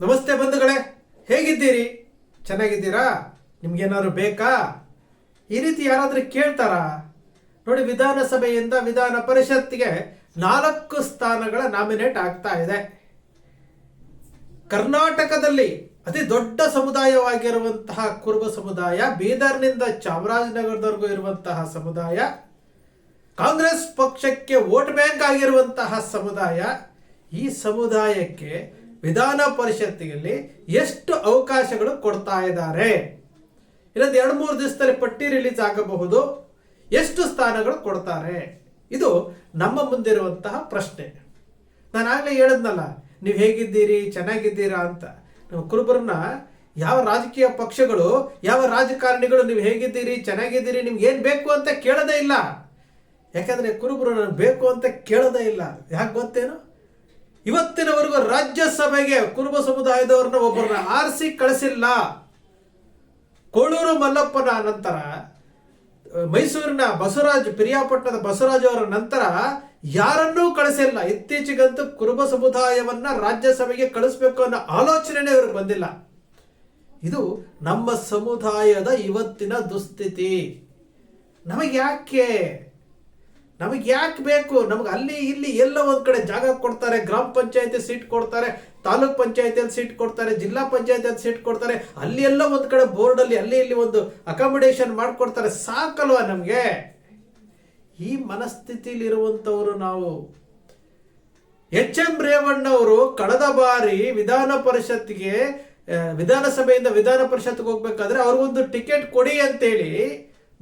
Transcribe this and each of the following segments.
ನಮಸ್ತೆ ಬಂಧುಗಳೇ, ಹೇಗಿದ್ದೀರಿ? ಚೆನ್ನಾಗಿದ್ದೀರಾ? ನಿಮ್ಗೇನಾದ್ರು ಬೇಕಾ? ಈ ರೀತಿ ಯಾರಾದರೂ ಕೇಳ್ತಾರಾ? ನೋಡಿ, ವಿಧಾನಸಭೆಯಿಂದ ವಿಧಾನ ಪರಿಷತ್ತಿಗೆ ನಾಲ್ಕು ಸ್ಥಾನಗಳ ನಾಮಿನೇಟ್ ಆಗ್ತಾ ಇದೆ. ಕರ್ನಾಟಕದಲ್ಲಿ ಅತಿ ದೊಡ್ಡ ಸಮುದಾಯವಾಗಿರುವಂತಹ ಕುರುಬ ಸಮುದಾಯ, ಬೀದರ್ನಿಂದ ಚಾಮರಾಜನಗರದವರೆಗೂ ಇರುವಂತಹ ಸಮುದಾಯ, ಕಾಂಗ್ರೆಸ್ ಪಕ್ಷಕ್ಕೆ ವೋಟ್ ಬ್ಯಾಂಕ್ ಆಗಿರುವಂತಹ ಸಮುದಾಯ, ಈ ಸಮುದಾಯಕ್ಕೆ ವಿಧಾನ ಪರಿಷತ್ತಿನಲ್ಲಿ ಎಷ್ಟು ಅವಕಾಶಗಳು ಕೊಡ್ತಾ ಇದ್ದಾರೆ? ಇಲ್ಲದ ಎರಡು ಮೂರು ದಿವಸದಲ್ಲಿ ಪಟ್ಟಿ ರಿಲೀಸ್ ಆಗಬಹುದು. ಎಷ್ಟು ಸ್ಥಾನಗಳು ಕೊಡ್ತಾರೆ? ಇದು ನಮ್ಮ ಮುಂದಿರುವಂತಹ ಪ್ರಶ್ನೆ. ನಾನು ಆಗಲೇ ಹೇಳಿದ್ನಲ್ಲ, ನೀವು ಹೇಗಿದ್ದೀರಿ, ಚೆನ್ನಾಗಿದ್ದೀರಾ ಅಂತ. ನಮ್ಮ ಕುರುಬರನ್ನ ಯಾವ ರಾಜಕೀಯ ಪಕ್ಷಗಳು, ಯಾವ ರಾಜಕಾರಣಿಗಳು ನೀವು ಹೇಗಿದ್ದೀರಿ, ಚೆನ್ನಾಗಿದ್ದೀರಿ, ನಿಮ್ಗೆ ಏನು ಬೇಕು ಅಂತ ಕೇಳೋದೇ ಇಲ್ಲ. ಯಾಕಂದ್ರೆ ಕುರುಬರು ನನಗೆ ಬೇಕು ಅಂತ ಕೇಳೋದೇ ಇಲ್ಲ. ಯಾಕೆ ಗೊತ್ತೇನು? ಇವತ್ತಿನವರೆಗೂ ರಾಜ್ಯಸಭೆಗೆ ಕುರುಬ ಸಮುದಾಯದವ್ರನ್ನ ಒಬ್ಬರನ್ನ ಆರಿಸಿ ಕಳಿಸಿಲ್ಲ. ಕೋಳೂರು ಮಲ್ಲಪ್ಪನ ನಂತರ ಮೈಸೂರಿನ ಬಸವರಾಜ್, ಪಿರಿಯಾಪಟ್ಟಣದ ಬಸವರಾಜ್ ಅವರ ನಂತರ ಯಾರನ್ನೂ ಕಳಿಸಿಲ್ಲ. ಇತ್ತೀಚೆಗಂತೂ ಕುರುಬ ಸಮುದಾಯವನ್ನ ರಾಜ್ಯಸಭೆಗೆ ಕಳಿಸ್ಬೇಕು ಅನ್ನೋ ಆಲೋಚನೆನೇ ಇವ್ರಿಗೆ ಬಂದಿಲ್ಲ. ಇದು ನಮ್ಮ ಸಮುದಾಯದ ಇವತ್ತಿನ ದುಸ್ಥಿತಿ. ನಮಗೆ ಯಾಕೆ ನಮಗೆ ಯಾಕೆ ಬೇಕು? ನಮಗೆ ಅಲ್ಲಿ ಇಲ್ಲಿ ಎಲ್ಲ ಒಂದು ಕಡೆ ಜಾಗ ಕೊಡ್ತಾರೆ, ಗ್ರಾಮ ಪಂಚಾಯತಿ ಸೀಟ್ ಕೊಡ್ತಾರೆ, ತಾಲೂಕ್ ಪಂಚಾಯತಿಯಲ್ಲಿ ಸೀಟ್ ಕೊಡ್ತಾರೆ, ಜಿಲ್ಲಾ ಪಂಚಾಯತಿಯಲ್ಲಿ ಸೀಟ್ ಕೊಡ್ತಾರೆ, ಅಲ್ಲಿ ಎಲ್ಲ ಒಂದು ಕಡೆ ಬೋರ್ಡ್ ಅಲ್ಲಿ ಅಲ್ಲಿ ಇಲ್ಲಿ ಒಂದು ಅಕಾಮಿಡೇಷನ್ ಮಾಡಿಕೊಡ್ತಾರೆ, ಸಾಕಲ್ವಾ ನಮಗೆ? ಈ ಮನಸ್ಥಿತಿಲಿರುವಂಥವರು ನಾವು. ಎಚ್ ಎಂ ರೇವಣ್ಣವರು ಕಳೆದ ಬಾರಿ ವಿಧಾನ ಪರಿಷತ್ಗೆ ವಿಧಾನಸಭೆಯಿಂದ ವಿಧಾನ ಪರಿಷತ್ಗೆ ಹೋಗ್ಬೇಕಾದ್ರೆ ಅವ್ರಿಗೊಂದು ಟಿಕೆಟ್ ಕೊಡಿ ಅಂತೇಳಿ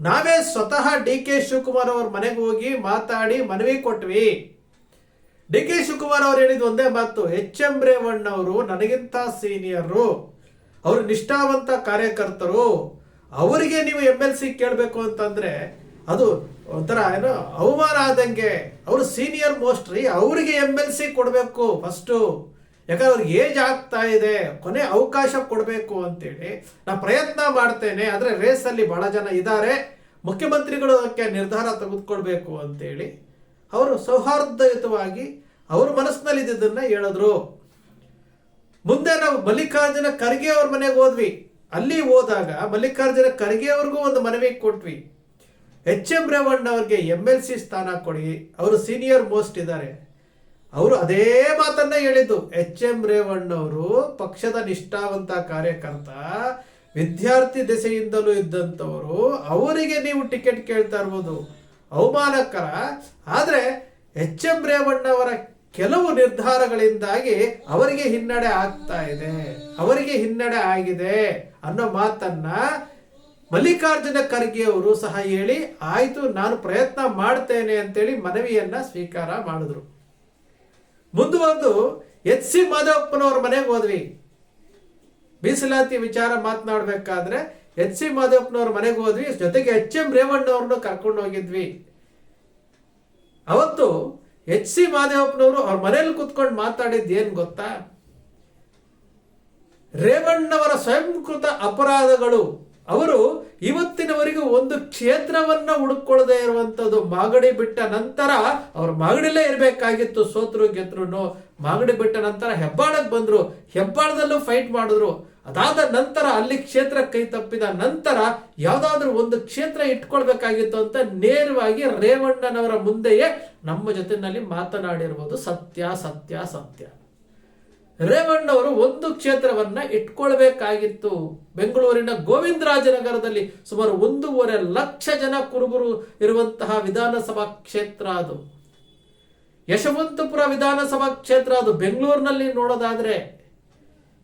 ನಾವೇ ಸ್ವತಃ ಡಿ ಕೆ ಶಿವಕುಮಾರ್ ಅವ್ರ ಮನೆಗೆ ಹೋಗಿ ಮಾತಾಡಿ ಮನವಿ ಕೊಟ್ವಿ. ಡಿ ಕೆ ಶಿವಕುಮಾರ್ ಅವ್ರು ಹೇಳಿದ ಒಂದೇ ಮಾತು, ಎಚ್ ಎಂ ರೇವಣ್ಣವರು ನನಗಿಂತ ಸೀನಿಯರು, ಅವರು ನಿಷ್ಠಾವಂತ ಕಾರ್ಯಕರ್ತರು, ಅವರಿಗೆ ನೀವು ಎಂ ಎಲ್ ಸಿ ಕೇಳಬೇಕು ಅಂತಂದ್ರೆ ಅದು ಒಂಥರ ಏನು ಅವಮಾನ ಆದಂಗೆ, ಅವರು ಸೀನಿಯರ್ ಮೋಸ್ಟ್ ರೀ ಅವರಿಗೆ ಎಂ ಎಲ್ ಸಿ ಕೊಡಬೇಕು ಫಸ್ಟು. ಯಾಕಂದ್ರೆ ಅವ್ರಿಗೆ ಏಜ್ ಆಗ್ತಾ ಇದೆ, ಕೊನೆ ಅವಕಾಶ ಕೊಡಬೇಕು ಅಂತೇಳಿ ನಾ ಪ್ರಯತ್ನ ಮಾಡ್ತೇನೆ, ಆದರೆ ರೇಸಲ್ಲಿ ಬಹಳ ಜನ ಇದ್ದಾರೆ ಮುಖ್ಯಮಂತ್ರಿಗಳು ಅದಕ್ಕೆ ನಿರ್ಧಾರ ತೆಗೆದುಕೊಳ್ಬೇಕು ಅಂತೇಳಿ ಅವರು ಸೌಹಾರ್ದಯುತವಾಗಿ ಅವ್ರ ಮನಸ್ಸಿನಲ್ಲಿ ಹೇಳಿದ್ರು. ಮುಂದೆ ನಾವು ಮಲ್ಲಿಕಾರ್ಜುನ ಖರ್ಗೆ ಅವ್ರ ಮನೆಗೆ ಹೋದ್ವಿ. ಅಲ್ಲಿ ಹೋದಾಗ ಮಲ್ಲಿಕಾರ್ಜುನ ಖರ್ಗೆ ಅವ್ರಿಗೂ ಒಂದು ಮನವಿ ಕೊಟ್ವಿ. ಎಚ್ ಎಂ ರೇವಣ್ಣ ಅವ್ರಿಗೆ ಎಂ ಎಲ್ ಸಿ ಸ್ಥಾನ ಕೊಡಿ, ಅವರು ಸೀನಿಯರ್ ಮೋಸ್ಟ್ ಇದ್ದಾರೆ. ಅವರು ಅದೇ ಮಾತನ್ನ ಹೇಳಿದ್ದು. ಎಚ್ ಎಂ ರೇವಣ್ಣವರು ಪಕ್ಷದ ನಿಷ್ಠಾವಂತ ಕಾರ್ಯಕರ್ತ, ವಿದ್ಯಾರ್ಥಿ ದೆಸೆಯಿಂದಲೂ ಇದ್ದಂಥವರು, ಅವರಿಗೆ ನೀವು ಟಿಕೆಟ್ ಕೇಳ್ತಾ ಇರ್ಬೋದು. ಅವಮಾನಕರ. ಆದರೆ ಎಚ್ ಎಂ ರೇವಣ್ಣವರ ಕೆಲವು ನಿರ್ಧಾರಗಳಿಂದಾಗಿ ಅವರಿಗೆ ಹಿನ್ನಡೆ ಆಗ್ತಾ ಇದೆ. ಅವರಿಗೆ ಹಿನ್ನಡೆ ಆಗಿದೆ ಅನ್ನೋ ಮಾತನ್ನ ಮಲ್ಲಿಕಾರ್ಜುನ ಖರ್ಗೆ ಅವರು ಸಹ ಹೇಳಿ, ಆಯಿತು, ನಾನು ಪ್ರಯತ್ನ ಮಾಡ್ತೇನೆ ಅಂತೇಳಿ ಮನವಿಯನ್ನ ಸ್ವೀಕಾರ ಮಾಡಿದ್ರು. ಮುಂದುವರೆದು ಎಚ್ ಸಿ ಮಾಧವಪ್ಪನವ್ರ ಮನೆಗೆ ಹೋದ್ವಿ. ಮೀಸಲಾತಿ ವಿಚಾರ ಮಾತನಾಡ್ಬೇಕಾದ್ರೆ ಎಚ್ ಸಿ ಮಾಧವಪ್ಪನವ್ರ ಮನೆಗೆ ಹೋದ್ವಿ. ಜೊತೆಗೆ ಎಚ್ ಎಂ ರೇವಣ್ಣವ್ರನ್ನು ಕರ್ಕೊಂಡು ಹೋಗಿದ್ವಿ. ಅವತ್ತು ಎಚ್ ಸಿ ಮಾದೇವಪ್ಪನವರು ಅವ್ರ ಮನೇಲಿ ಕುತ್ಕೊಂಡು ಮಾತಾಡಿದ್ದು ಏನು ಗೊತ್ತಾ? ರೇವಣ್ಣವರ ಸ್ವಯಂಕೃತ ಅಪರಾಧಗಳು ಅವರು ಇವತ್ತಿನವರೆಗೂ ಒಂದು ಕ್ಷೇತ್ರವನ್ನ ಹುಡುಕೊಳ್ಳದೆ ಇರುವಂತದ್ದು ಮಾಗಡಿ ಬಿಟ್ಟ ನಂತರ ಅವ್ರು ಮಾಗಡಿಲೇ ಇರಬೇಕಾಗಿತ್ತು ಸೋತ್ರು ಗೆದ್ರು ಮಾಗಡಿ ಬಿಟ್ಟ ನಂತರ ಹೆಬ್ಬಾಳಕ್ಕೆ ಬಂದ್ರು, ಹೆಬ್ಬಾಳದಲ್ಲೂ ಫೈಟ್ ಮಾಡಿದ್ರು. ಅದಾದ ನಂತರ ಅಲ್ಲಿ ಕ್ಷೇತ್ರ ಕೈ ತಪ್ಪಿದ ನಂತರ ಯಾವ್ದಾದ್ರೂ ಒಂದು ಕ್ಷೇತ್ರ ಇಟ್ಕೊಳ್ಬೇಕಾಗಿತ್ತು ಅಂತ ನೇರವಾಗಿ ರೇವಣ್ಣನವರ ಮುಂದೆಯೇ ನಮ್ಮ ಜೊತೆನಲ್ಲಿ ಮಾತನಾಡಿರುವುದು ಸತ್ಯ ಸತ್ಯ ಸತ್ಯ. ರೇವಣ್ಣವರು ಒಂದು ಕ್ಷೇತ್ರವನ್ನ ಇಟ್ಕೊಳ್ಬೇಕಾಗಿತ್ತು. ಬೆಂಗಳೂರಿನ ಗೋವಿಂದರಾಜನಗರದಲ್ಲಿ ಸುಮಾರು ಒಂದೂವರೆ ಲಕ್ಷ ಜನ ಕುರುಬರು ಇರುವಂತಹ ವಿಧಾನಸಭಾ ಕ್ಷೇತ್ರ ಅದು. ಯಶವಂತಪುರ ವಿಧಾನಸಭಾ ಕ್ಷೇತ್ರ ಅದು ಬೆಂಗಳೂರಿನಲ್ಲಿ ನೋಡೋದಾದ್ರೆ.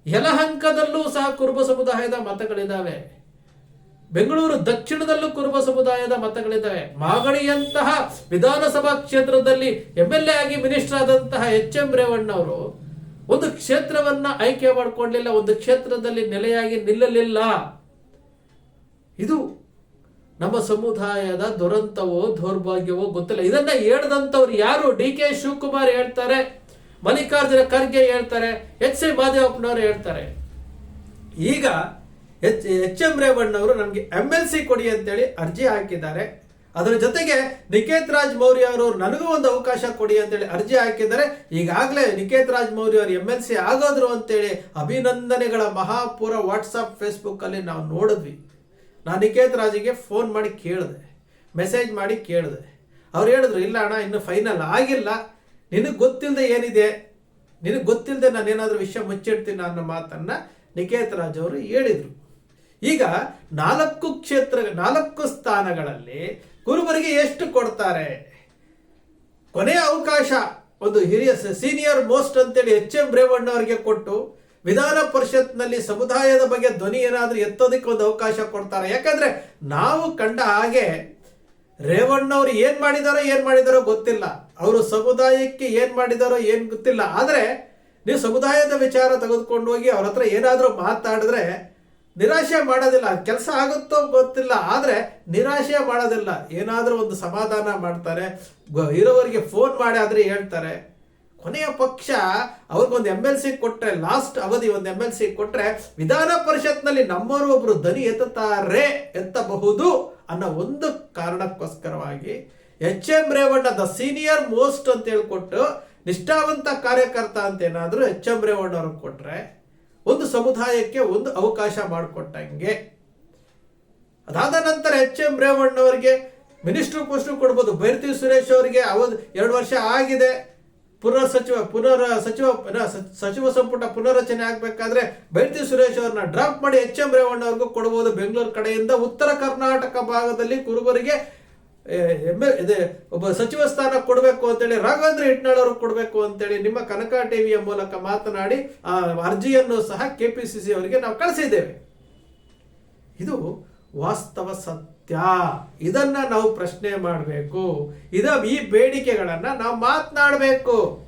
ಯಲಹಂಕದಲ್ಲೂ ಸಹ ಕುರುಬ ಸಮುದಾಯದ ಮತಗಳಿದ್ದಾವೆ ಬೆಂಗಳೂರು ದಕ್ಷಿಣದಲ್ಲೂ ಕುರುಬ ಸಮುದಾಯದ ಮತಗಳಿದ್ದಾವೆ ಮಾಗಡಿಯಂತಹ ವಿಧಾನಸಭಾ ಕ್ಷೇತ್ರದಲ್ಲಿ ಎಂ ಎಲ್ ಎ ಆಗಿ ಮಿನಿಸ್ಟರ್ ಆದಂತಹ ಎಚ್ ಎಂ ರೇವಣ್ಣವರು ಒಂದು ಕ್ಷೇತ್ರವನ್ನ ಆಯ್ಕೆ ಮಾಡಿಕೊಳ್ಳಲಿಲ್ಲ ಒಂದು ಕ್ಷೇತ್ರದಲ್ಲಿ ನೆಲೆಯಾಗಿ ನಿಲ್ಲಲಿಲ್ಲ. ಇದು ನಮ್ಮ ಸಮುದಾಯದ ದುರಂತವೋ, ದೌರ್ಭಾಗ್ಯವೋ ಗೊತ್ತಿಲ್ಲ. ಇದನ್ನ ಹೇಳ್ದಂಥವ್ರು ಯಾರು? ಡಿ ಕೆ ಶಿವಕುಮಾರ್ ಹೇಳ್ತಾರೆ, ಮಲ್ಲಿಕಾರ್ಜುನ ಖರ್ಗೆ ಹೇಳ್ತಾರೆ, ಎಚ್ ಸಿ ಮಾದೇವಪ್ಪನವರು ಹೇಳ್ತಾರೆ. ಈಗ ಎಚ್ ಎಚ್ ಎಂ ರೇವಣ್ಣವರು ನಮಗೆ ಎಂ ಎಲ್ ಸಿ ಕೊಡಿ ಅಂತೇಳಿ ಅರ್ಜಿ ಹಾಕಿದ್ದಾರೆ. ಅದರ ಜೊತೆಗೆ ನಿಕೇತ್ ರಾಜ್ ಮೌರ್ಯ ಅವರು ನನಗೂ ಒಂದು ಅವಕಾಶ ಕೊಡಿ ಅಂತೇಳಿ ಅರ್ಜಿ ಹಾಕಿದರೆ ಈಗಾಗಲೇ ನಿಕೇತ್ ರಾಜ್ ಮೌರ್ಯ ಅವರು ಎಂ ಎಲ್ ಸಿ ಆಗೋದ್ರು ಅಂತೇಳಿ ಅಭಿನಂದನೆಗಳ ಮಹಾಪೂರ ವಾಟ್ಸಪ್ ಫೇಸ್ಬುಕ್ ಅಲ್ಲಿ ನಾವು ನೋಡಿದ್ವಿ. ನಾನು ನಿಕೇತ್ ರಾಜಿಗೆ ಫೋನ್ ಮಾಡಿ ಕೇಳಿದೆ. ಮೆಸೇಜ್ ಮಾಡಿ ಕೇಳಿದೆ. ಅವ್ರು ಹೇಳಿದ್ರು, ಇಲ್ಲ ಅಣ್ಣ, ಇನ್ನು ಫೈನಲ್ ಆಗಿಲ್ಲ. ನಿನಗೆ ಗೊತ್ತಿಲ್ಲದೆ ಏನಿದೆ? ನಿನಗೆ ಗೊತ್ತಿಲ್ಲದೆ ನಾನು ಏನಾದರೂ ವಿಷಯ ಮುಚ್ಚಿಡ್ತೀನಿ ಅನ್ನೋ ಮಾತನ್ನ ನಿಕೇತ್ ರಾಜ್ ಅವರು ಹೇಳಿದರು. ಈಗ ನಾಲ್ಕು ಕ್ಷೇತ್ರ, ನಾಲ್ಕು ಸ್ಥಾನಗಳಲ್ಲಿ ಕುರುಬರಿಗೆ ಎಷ್ಟು ಕೊಡ್ತಾರೆ? ಕೊನೆಯ ಅವಕಾಶ ಒಂದು ಹಿರಿಯ ಸೀನಿಯರ್ ಮೋಸ್ಟ್ ಅಂತೇಳಿ ಎಚ್ ಎಂ ರೇವಣ್ಣ ಅವರಿಗೆ ಕೊಟ್ಟು ವಿಧಾನ ಪರಿಷತ್ನಲ್ಲಿ ಸಮುದಾಯದ ಬಗ್ಗೆ ಧ್ವನಿ ಏನಾದರೂ ಎತ್ತೋದಕ್ಕೆ ಒಂದು ಅವಕಾಶ ಕೊಡ್ತಾರೆ. ಯಾಕಂದ್ರೆ ನಾವು ಕಂಡ ಹಾಗೆ ರೇವಣ್ಣ ಅವರು ಏನ್ ಮಾಡಿದಾರೋ ಏನ್ ಮಾಡಿದಾರೋ ಗೊತ್ತಿಲ್ಲ. ಅವರು ಸಮುದಾಯಕ್ಕೆ ಏನ್ ಮಾಡಿದಾರೋ ಏನ್ ಗೊತ್ತಿಲ್ಲ. ಆದ್ರೆ ನೀವು ಸಮುದಾಯದ ವಿಚಾರ ತೆಗೆದುಕೊಂಡು ಹೋಗಿ ಅವ್ರ ಹತ್ರ ಏನಾದರೂ ಮಾತಾಡಿದ್ರೆ ನಿರಾಶೆ ಮಾಡೋದಿಲ್ಲ. ಕೆಲಸ ಆಗುತ್ತೋ ಗೊತ್ತಿಲ್ಲ, ಆದ್ರೆ ನಿರಾಶೆ ಮಾಡೋದಿಲ್ಲ. ಏನಾದರೂ ಒಂದು ಸಮಾಧಾನ ಮಾಡ್ತಾರೆ. ಇರೋವರಿಗೆ ಫೋನ್ ಮಾಡಿ ಆದ್ರೆ ಹೇಳ್ತಾರೆ. ಕೊನೆಯ ಪಕ್ಷ ಅವ್ರಿಗೊಂದು ಎಂ ಎಲ್ ಸಿ ಕೊಟ್ಟರೆ ಲಾಸ್ಟ್ ಅವಧಿ ಒಂದು ಎಂ ಎಲ್ ಸಿ ಕೊಟ್ಟರೆ ವಿಧಾನ ಪರಿಷತ್ನಲ್ಲಿ ನಮ್ಮವರು ಒಬ್ಬರು ದನಿ ಎತ್ತುತ್ತಾರೆ ಎತ್ತಬಹುದು ಅನ್ನೋ ಒಂದು ಕಾರಣಕ್ಕೋಸ್ಕರವಾಗಿ H M Revanna the senior most ಅಂತ ಹೇಳ್ಕೊಟ್ಟು ನಿಷ್ಠಾವಂತ ಕಾರ್ಯಕರ್ತ ಅಂತ ಏನಾದರೂ ಎಚ್ ಎಂ ರೇವಣ್ಣ ಅವ್ರಿಗೆ ಕೊಟ್ರೆ ಒಂದು ಸಮುದಾಯಕ್ಕೆ ಒಂದು ಅವಕಾಶ ಮಾಡಿಕೊಟ್ಟಂಗೆ. ಅದಾದ ನಂತರ ಎಚ್ ಎಂ ರೇವಣ್ಣ ಅವರಿಗೆ ಮಿನಿಸ್ಟರ್ ಪೋಸ್ಟ್ ಕೊಡ್ಬೋದು. ಭೈರತಿ ಸುರೇಶ್ ಅವರಿಗೆ ಅವಧಿ ಎರಡು ವರ್ಷ ಆಗಿದೆ. ಪುನರ್ ಸಚಿವ ಪುನರ್ ಸಚಿವ ಸಚಿವ ಸಂಪುಟ ಪುನರ್ರಚನೆ ಆಗ್ಬೇಕಾದ್ರೆ ಭೈರತಿ ಸುರೇಶ್ ಅವ್ರನ್ನ ಡ್ರಾಪ್ ಮಾಡಿ ಎಚ್ ಎಂ ರೇವಣ್ಣ ಅವ್ರಿಗೂ ಕೊಡಬಹುದು ಬೆಂಗಳೂರು ಕಡೆಯಿಂದ ಉತ್ತರ ಕರ್ನಾಟಕ ಭಾಗದಲ್ಲಿ ಕುರುಬರಿಗೆ ಎಂ ಇದೆ, ಒಬ್ಬ ಸಚಿವ ಸ್ಥಾನ ಕೊಡಬೇಕು ಅಂತೇಳಿ ರಾಘವೇಂದ್ರ ಹಿಟ್ನಾಳ್ ಅವರು ಕೊಡಬೇಕು ಅಂತೇಳಿ ನಿಮ್ಮ ಕನಕ ಟಿವಿಯ ಮೂಲಕ ಮಾತನಾಡಿ ಆ ಅರ್ಜಿಯನ್ನು ಸಹ ಕೆಪಿಸಿಸಿ ಅವರಿಗೆ ನಾವು ಕಳಿಸಿದ್ದೇವೆ. ಇದು ವಾಸ್ತವ ಸತ್ಯ. ಇದನ್ನ ನಾವು ಪ್ರಶ್ನೆ ಮಾಡಬೇಕು. ಇದ ಈ ಬೇಡಿಕೆಗಳನ್ನ ನಾವು ಮಾತನಾಡಬೇಕು.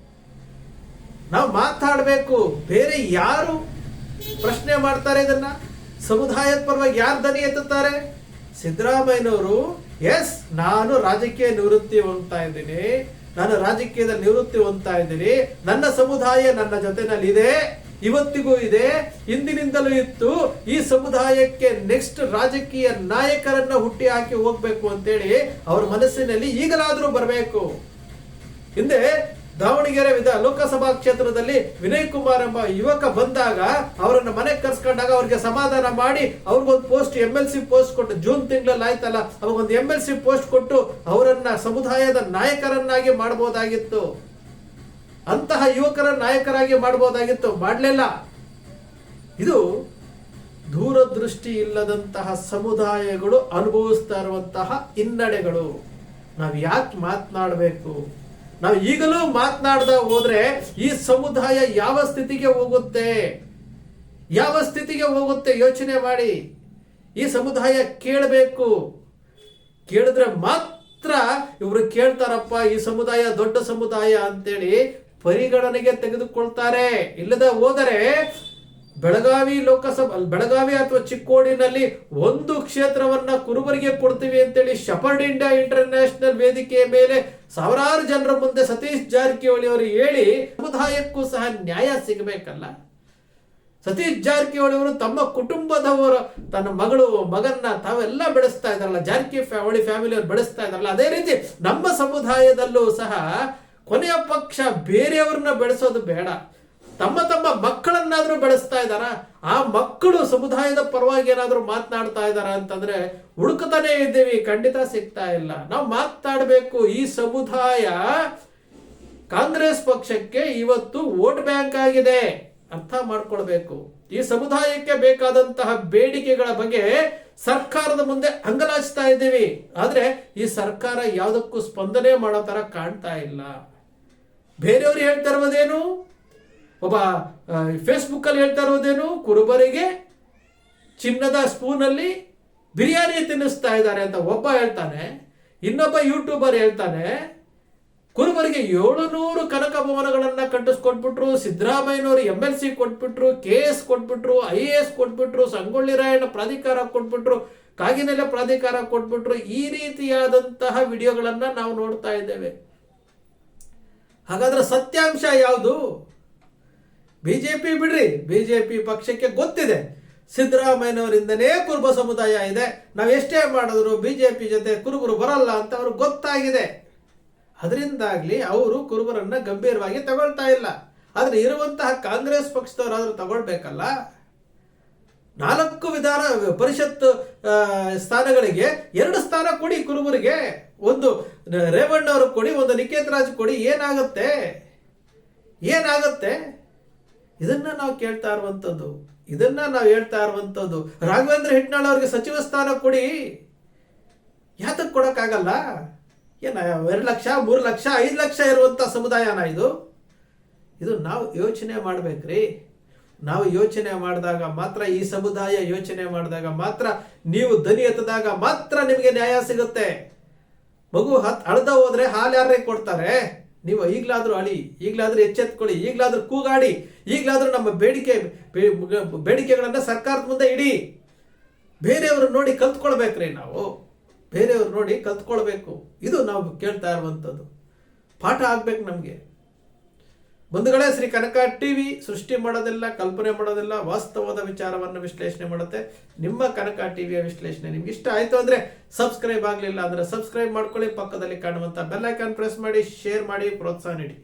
ನಾವು ಮಾತಾಡಬೇಕು ಬೇರೆ ಯಾರು ಪ್ರಶ್ನೆ ಮಾಡ್ತಾರೆ ಇದನ್ನ? ಸಮುದಾಯದ ಪರವಾಗಿ ಯಾರು ದನಿ ಎತ್ತುತ್ತಾರೆ? ಸಿದ್ದರಾಮಯ್ಯನವರು ಎಸ್ ನಾನು ರಾಜಕೀಯ ನಿವೃತ್ತಿ ಹೊಂದ್ತಾ ಇದ್ದೀನಿ. ನಾನು ರಾಜಕೀಯದ ನಿವೃತ್ತಿ ಹೊಂದ್ತಾ ಇದ್ದೀನಿ. ನನ್ನ ಸಮುದಾಯ ನನ್ನ ಜೊತೆನಲ್ಲಿ ಇದೆ. ಇವತ್ತಿಗೂ ಇದೆ. ಇಂದಿನಿಂದಲೂ ಇತ್ತು. ಈ ಸಮುದಾಯಕ್ಕೆ ನೆಕ್ಸ್ಟ್ ರಾಜಕೀಯ ನಾಯಕರನ್ನ ಹುಟ್ಟಿ ಹಾಕಿ ಹೋಗ್ಬೇಕು ಅಂತೇಳಿ ಅವ್ರ ಮನಸ್ಸಿನಲ್ಲಿ ಈಗಲಾದ್ರೂ ಬರಬೇಕು. ಹಿಂದೆ ದಾವಣಗೆರೆ ವಿಧ ಲೋಕಸಭಾ ಕ್ಷೇತ್ರದಲ್ಲಿ ವಿನಯ್ ಕುಮಾರ್ ಎಂಬ ಯುವಕ ಬಂದಾಗ ಅವರನ್ನ ಮನೆಗೆ ಕರ್ಸ್ಕೊಂಡಾಗ ಅವ್ರಿಗೆ ಸಮಾಧಾನ ಮಾಡಿ ಅವ್ರಿಗೊಂದು post M L C post ಕೊಟ್ಟು ಜೂನ್ ತಿಂಗಳಲ್ಲಿ ಆಯ್ತಲ್ಲ, ಅವಾಗೊಂದು ಎಂ ಎಲ್ ಸಿ ಪೋಸ್ಟ್ ಕೊಟ್ಟು ಅವರನ್ನ ಸಮುದಾಯದ ನಾಯಕರನ್ನಾಗಿ ಮಾಡಬಹುದಾಗಿತ್ತು ಅಂತಹ ಯುವಕರ ನಾಯಕರಾಗಿ ಮಾಡಬಹುದಾಗಿತ್ತು ಮಾಡಲಿಲ್ಲ. ಇದು ದೂರದೃಷ್ಟಿ ಇಲ್ಲದಂತಹ ಸಮುದಾಯಗಳು ಅನುಭವಿಸ್ತಾ ಇರುವಂತಹ ಹಿನ್ನಡೆಗಳು. ನಾವು ಯಾಕೆ ಮಾತನಾಡಬೇಕು? ನಾವು ಈಗಲೂ ಮಾತನಾಡ್ದಾ ಹೋದ್ರೆ ಈ ಸಮುದಾಯ ಯಾವ ಸ್ಥಿತಿಗೆ ಹೋಗುತ್ತೆ? ಯಾವ ಸ್ಥಿತಿಗೆ ಹೋಗುತ್ತೆ? ಯೋಚನೆ ಮಾಡಿ. ಈ ಸಮುದಾಯ ಕೇಳಬೇಕು. ಕೇಳಿದ್ರೆ ಮಾತ್ರ ಇವರು ಕೇಳ್ತಾರಪ್ಪ, ಈ ಸಮುದಾಯ ದೊಡ್ಡ ಸಮುದಾಯ ಅಂತೇಳಿ ಪರಿಗಣನೆಗೆ ತೆಗೆದುಕೊಳ್ತಾರೆ. ಇಲ್ಲದ ಹೋದರೆ ಬೆಳಗಾವಿ ಲೋಕಸಭಾ, ಬೆಳಗಾವಿ ಅಥವಾ ಚಿಕ್ಕೋಡಿನಲ್ಲಿ ಒಂದು ಕ್ಷೇತ್ರವನ್ನ ಕುರುಬರಿಗೆ ಕೊಡ್ತೀವಿ ಅಂತೇಳಿ ಶಪರ್ಡ್ ಇಂಡಿಯಾ ಇಂಟರ್ನ್ಯಾಷನಲ್ ವೇದಿಕೆಯ ಮೇಲೆ ಸಾವಿರಾರು ಜನರ ಮುಂದೆ ಸತೀಶ್ ಜಾರಕಿಹೊಳಿ ಅವರು ಹೇಳಿ, ಸಮುದಾಯಕ್ಕೂ ಸಹ ನ್ಯಾಯ ಸಿಗಬೇಕಲ್ಲ? ಸತೀಶ್ ಜಾರಕಿಹೊಳಿ ಅವರು ತಮ್ಮ ಕುಟುಂಬದವರು, ತನ್ನ ಮಗಳು, ಮಗನ್ನ ತಾವೆಲ್ಲ ಬೆಳೆಸ್ತಾ ಇದಾರಲ್ಲ ಜಾರಕಿಹೊಳಿ ಫ್ಯಾಮಿಲಿ ಅವರು ಬೆಳೆಸ್ತಾ ಇದ್ದಾರಲ್ಲ, ಅದೇ ರೀತಿ ನಮ್ಮ ಸಮುದಾಯದಲ್ಲೂ ಸಹ ಕೊನೆಯ ಪಕ್ಷ ಬೇರೆಯವ್ರನ್ನ ಬೆಳೆಸೋದು ಬೇಡ. ತಮ್ಮ ತಮ್ಮ ಮಕ್ಕಳನ್ನಾದ್ರೂ ಬೆಳೆಸ್ತಾ ಇದ್ದಾರಾ? ಆ ಮಕ್ಕಳು ಸಮುದಾಯದ ಪರವಾಗಿ ಏನಾದರೂ ಮಾತನಾಡ್ತಾ ಇದಾರ ಅಂತಂದ್ರೆ ಹುಡುಕತಾನೆ ಇದ್ದೀವಿ, ಖಂಡಿತ ಸಿಗ್ತಾ ಇಲ್ಲ. ನಾವು ಮಾತನಾಡಬೇಕು, ಈ ಸಮುದಾಯ ಕಾಂಗ್ರೆಸ್ ಪಕ್ಷಕ್ಕೆ ಇವತ್ತು ವೋಟ್ ಬ್ಯಾಂಕ್ ಆಗಿದೆ ಅರ್ಥ ಮಾಡ್ಕೊಳ್ಬೇಕು. ಈ ಸಮುದಾಯಕ್ಕೆ ಬೇಕಾದಂತಹ ಬೇಡಿಕೆಗಳ ಬಗ್ಗೆ ಸರ್ಕಾರದ ಮುಂದೆ ಅಂಗಲಾಚ್ತಾ ಇದ್ದೀವಿ. ಆದ್ರೆ ಈ ಸರ್ಕಾರ ಯಾವುದಕ್ಕೂ ಸ್ಪಂದನೆ ಮಾಡೋ ತರ ಕಾಣ್ತಾ ಇಲ್ಲ. ಬೇರೆಯವರು ಹೇಳ್ತಾ ಇರೋದೇನು? ಒಬ್ಬ ಫೇಸ್ಬುಕ್ ಅಲ್ಲಿ ಹೇಳ್ತಾ ಇರೋದೇನು? ಕುರುಬರಿಗೆ ಚಿನ್ನದ ಸ್ಪೂನಲ್ಲಿ ಬಿರಿಯಾನಿ ತಿನ್ನಿಸ್ತಾ ಇದ್ದಾರೆ ಅಂತ ಒಬ್ಬ ಹೇಳ್ತಾನೆ. ಇನ್ನೊಬ್ಬ ಯೂಟ್ಯೂಬರ್ ಹೇಳ್ತಾನೆ, ಕುರುಬರಿಗೆ ಏಳುನೂರು ಕನಕ ಭವನಗಳನ್ನ ಕಟ್ಟಿಸ್ಕೊಟ್ಬಿಟ್ರು, ಸಿದ್ದರಾಮಯ್ಯನವರು ಎಂ ಎಲ್ ಸಿ ಕೊಟ್ಬಿಟ್ರು ಕೆ ಎಸ್ ಕೊಟ್ಬಿಟ್ರು ಐ ಎ ಎಸ್ ಕೊಟ್ಬಿಟ್ರು, ಸಂಗೊಳ್ಳಿ ರಾಯಣ್ಣ ಪ್ರಾಧಿಕಾರ ಕೊಟ್ಬಿಟ್ರು ಕಾಗಿನೆಲೆ ಪ್ರಾಧಿಕಾರ ಕೊಟ್ಬಿಟ್ರು, ಈ ರೀತಿಯಾದಂತಹ ವಿಡಿಯೋಗಳನ್ನ ನಾವು ನೋಡ್ತಾ ಇದ್ದೇವೆ. ಹಾಗಾದ್ರೆ ಸತ್ಯಾಂಶ ಯಾವುದು? ಬಿಜೆಪಿ ಬಿಡ್ರಿ. ಬಿಜೆಪಿ ಪಕ್ಷಕ್ಕೆ ಗೊತ್ತಿದೆ. ಸಿದ್ದರಾಮಯ್ಯನವರಿಂದನೇ ಕುರುಬ ಸಮುದಾಯ ಇದೆ. ನಾವು ಎಷ್ಟೇ ಮಾಡಿದ್ರು ಬಿಜೆಪಿ ಜೊತೆ ಕುರುಬರು ಬರಲ್ಲ ಅಂತ ಅವ್ರಿಗೆ ಗೊತ್ತಾಗಿದೆ. ಅದರಿಂದಾಗ್ಲಿ ಅವರು ಕುರುಬರನ್ನ ಗಂಭೀರವಾಗಿ ತಗೊಳ್ತಾ ಇಲ್ಲ. ಆದ್ರೆ ಇರುವಂತಹ ಕಾಂಗ್ರೆಸ್ ಪಕ್ಷದವರಾದ್ರೂ ತಗೊಳ್ಬೇಕಲ್ಲ? ನಾಲ್ಕು ವಿಧಾನ ಪರಿಷತ್ ಸ್ಥಾನಗಳಿಗೆ ಎರಡು ಸ್ಥಾನ ಕೊಡಿ ಕುರುಬರಿಗೆ. ಒಂದು ರೇವಣ್ಣ ಅವರು ಕೊಡಿ, ಒಂದು ನಿಕೇತ್ ರಾಜ್ ಕೊಡಿ, ಏನಾಗುತ್ತೆ? ಏನಾಗುತ್ತೆ? ಇದನ್ನ ನಾವು ಕೇಳ್ತಾ ಇರುವಂಥದ್ದು, ಇದನ್ನ ನಾವು ಹೇಳ್ತಾ ಇರುವಂಥದ್ದು. ರಾಘವೇಂದ್ರ ಹಿಟ್ನಾಳ್ ಅವ್ರಿಗೆ ಸಚಿವ ಸ್ಥಾನ ಕೊಡಿ. ಯಾತಕ್ಕೆ ಕೊಡೋಕ್ಕಾಗಲ್ಲ? ಏನ, ಎರಡು ಲಕ್ಷ, ಮೂರು ಲಕ್ಷ, ಐದು ಲಕ್ಷ ಇರುವಂತ ಸಮುದಾಯನ ಇದು? ಇದು ನಾವು ಯೋಚನೆ ಮಾಡ್ಬೇಕ್ರಿ. ನಾವು ಯೋಚನೆ ಮಾಡಿದಾಗ ಮಾತ್ರ, ಈ ಸಮುದಾಯ ಯೋಚನೆ ಮಾಡಿದಾಗ ಮಾತ್ರ, ನೀವು ದನಿ ಎತ್ತದಾಗ ಮಾತ್ರ ನಿಮಗೆ ನ್ಯಾಯ ಸಿಗುತ್ತೆ. ಮಗು ಹತ್ ಅಳ್ದ ಹೋದ್ರೆ ಹಾಲು ಯಾರೇ ಕೊಡ್ತಾರೆ? ನೀವು ಈಗಲಾದರೂ ಅಳಿ, ಈಗಲಾದರೂ ಎಚ್ಚೆತ್ಕೊಳ್ಳಿ, ಈಗಲಾದರೂ ಕೂಗಾಡಿ, ಈಗಲಾದರೂ ನಮ್ಮ ಬೇಡಿಕೆ ಬೇಡಿಕೆಗಳನ್ನು ಸರ್ಕಾರದ ಮುಂದೆ ಇಡಿ. ಬೇರೆಯವರು ನೋಡಿ ಕಲ್ತ್ಕೊಳ್ಬೇಕ್ರಿ ನಾವು. ಬೇರೆಯವರು ನೋಡಿ ಕಲ್ತ್ಕೊಳ್ಬೇಕು. ಇದು ನಾವು ಕೇಳ್ತಾ ಇರುವಂಥದ್ದು. ಪಾಠ ಆಗ್ಬೇಕು ನಮಗೆ. ಬಂಧುಗಳೇ, ಶ್ರೀ ಕನಕ ಟಿವಿ ಸೃಷ್ಟಿ ಮಾಡೋದಿಲ್ಲ, ಕಲ್ಪನೆ ಮಾಡೋದಿಲ್ಲ, ವಾಸ್ತವದ ವಿಚಾರವನ್ನು ವಿಶ್ಲೇಷಣೆ ಮಾಡುತ್ತೆ. ನಿಮ್ಮ ಕನಕ ಟಿವಿಯ ವಿಶ್ಲೇಷಣೆ ನಿಮ್ಗೆ ಇಷ್ಟ ಆಯ್ತು ಅಂದ್ರೆ ಸಬ್ಸ್ಕ್ರೈಬ್ ಆಗಲಿಲ್ಲ ಅಂದ್ರೆ ಸಬ್ಸ್ಕ್ರೈಬ್ ಮಾಡ್ಕೊಳ್ಳಿ. ಪಕ್ಕದಲ್ಲಿ ಕಾಣುವಂತ ಬೆಲ್ ಐಕಾನ್ ಪ್ರೆಸ್ ಮಾಡಿ, ಶೇರ್ ಮಾಡಿ, ಪ್ರೋತ್ಸಾಹ ನೀಡಿ.